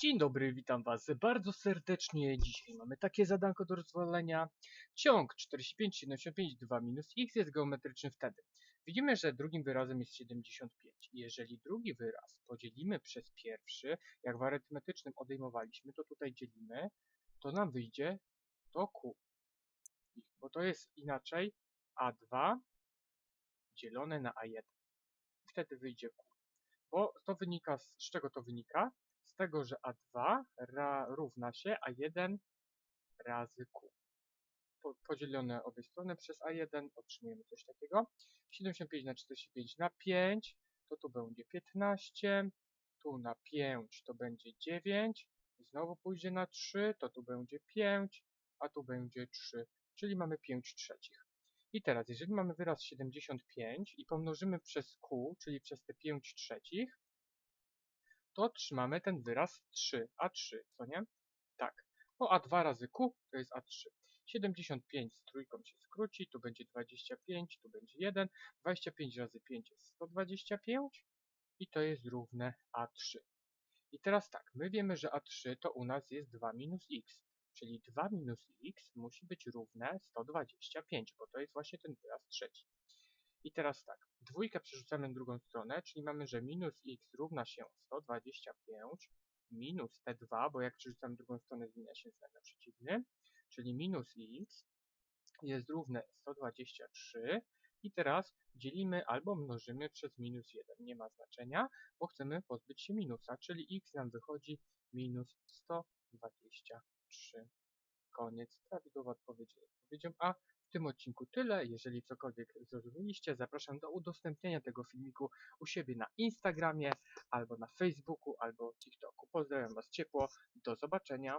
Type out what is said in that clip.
Dzień dobry, witam Was bardzo serdecznie. Dzisiaj mamy takie zadanko do rozwalenia. Ciąg 45, 75, 2 minus x jest geometryczny wtedy. Widzimy, że drugim wyrazem jest 75. I Jeżeli drugi wyraz podzielimy przez pierwszy, jak w arytmetycznym odejmowaliśmy, to tutaj dzielimy, to nam wyjdzie to q. Bo to jest inaczej a2 dzielone na a1. Wtedy wyjdzie q. Bo to wynika, z, z czego to wynika? Tego, że A2 ra, równa się A1 razy Q. Po, podzielone obie strony przez A1 otrzymujemy coś takiego. 75 na 45 na 5 to tu będzie 15, tu na 5 to będzie 9, znowu pójdzie na 3 to tu będzie 5, a tu będzie 3, czyli mamy 5 trzecich. I teraz, jeżeli mamy wyraz 75 i pomnożymy przez Q, czyli przez te 5 trzecich, to otrzymamy ten wyraz 3a3, co nie? Tak, bo a2 razy q to jest a3. 75 z trójką się skróci, tu będzie 25, tu będzie 1, 25 razy 5 jest 125 i to jest równe a3. I teraz tak, my wiemy, że a3 to u nas jest 2 minus x, czyli 2 minus x musi być równe 125, bo to jest właśnie ten wyraz trzeci. I teraz tak, dwójkę przerzucamy na drugą stronę, czyli mamy, że minus x równa się 125 minus t2, bo jak przerzucamy drugą stronę zmienia się znak na przeciwny, czyli minus x jest równe 123 i teraz dzielimy albo mnożymy przez minus 1, nie ma znaczenia, bo chcemy pozbyć się minusa, czyli x nam wychodzi minus 123. Koniec. Prawidłowa odpowiedź jest odpowiedzią A. W tym odcinku tyle. Jeżeli cokolwiek zrozumieliście, zapraszam do udostępnienia tego filmiku u siebie na Instagramie, albo na Facebooku, albo TikToku. Pozdrawiam Was ciepło. Do zobaczenia.